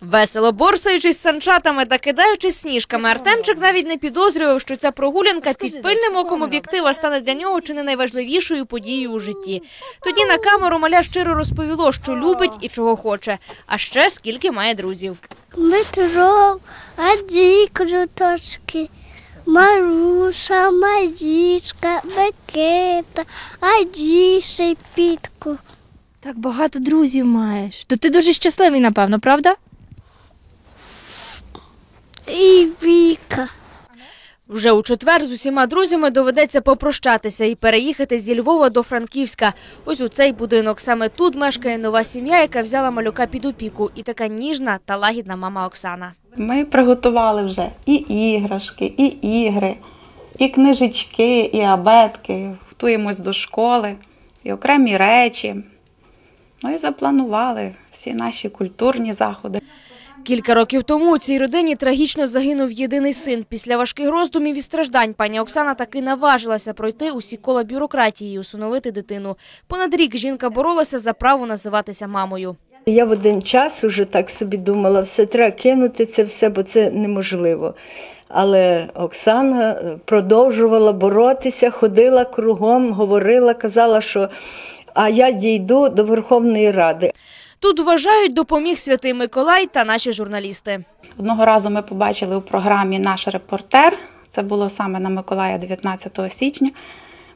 Весело борсаючись санчатами та кидаючись сніжками, Артемчик навіть не підозрював, що ця прогулянка під пильним оком об'єктива стане для нього чи не найважливішою подією у житті. Тоді на камеру маля щиро розповіло, що любить і чого хоче, а ще скільки має друзів. Дмитро, Аді круточки, Маруша, Марічка, Бекета, Аді Шепітко. Так багато друзів маєш. То ти дуже щасливий, напевно, правда? І Віка. Вже у четвер з усіма друзями доведеться попрощатися і переїхати зі Львова до Франківська. Ось у цей будинок. Саме тут мешкає нова сім'я, яка взяла малюка під опіку. І така ніжна та лагідна мама Оксана. Ми приготували вже і іграшки, і ігри, і книжечки, і абетки. Готуємось до школи, і окремі речі. Ну і запланували всі наші культурні заходи. Кілька років тому у цій родині трагічно загинув єдиний син. Після важких роздумів і страждань пані Оксана таки наважилася пройти усі кола бюрократії і усиновити дитину. Понад рік жінка боролася за право називатися мамою. Я в один час уже так собі думала, все треба кинути це все, бо це неможливо. Але Оксана е, продовжувала боротися, ходила кругом, говорила, казала, що а я дійду до Верховної Ради. Тут вважають, допоміг святий Миколай та наші журналісти. Одного разу ми побачили у програмі наш репортер. Це було саме на Миколая 19 січня.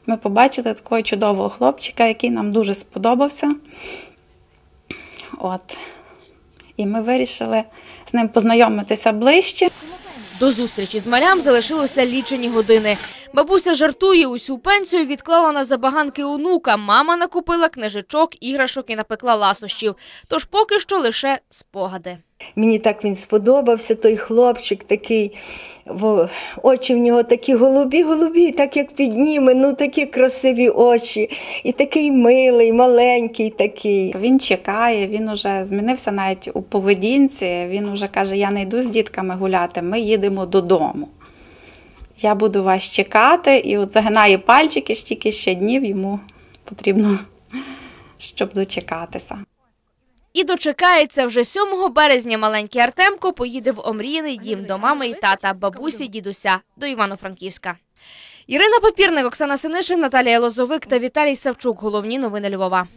Ми побачили такого чудового хлопчика, який нам дуже сподобався. От. І ми вирішили з ним познайомитися ближче. До зустрічі з малям залишилося лічені години. Бабуся жартує, усю пенсію відклала на забаганки онука. Мама накупила книжечок, іграшок і напекла ласощів. Тож поки що лише спогади. Мені так він сподобався, той хлопчик такий, во, очі в нього такі голубі, голубі, так як підніме, ну такі красиві очі, і такий милий, маленький такий. Він чекає, він уже змінився навіть у поведінці. Він вже каже: Я не йду з дітками гуляти, ми їдемо додому. Я буду вас чекати, і от загинає пальчики, стільки ще днів йому потрібно, щоб дочекатися. І дочекається вже 7 березня маленький Артемко поїде в омріяний дім до мами і тата, бабусі, дідуся, до Івано-Франківська. Ірина Попірник, Оксана Синишин, Наталія Лозовик та Віталій Савчук. Головні новини Львова.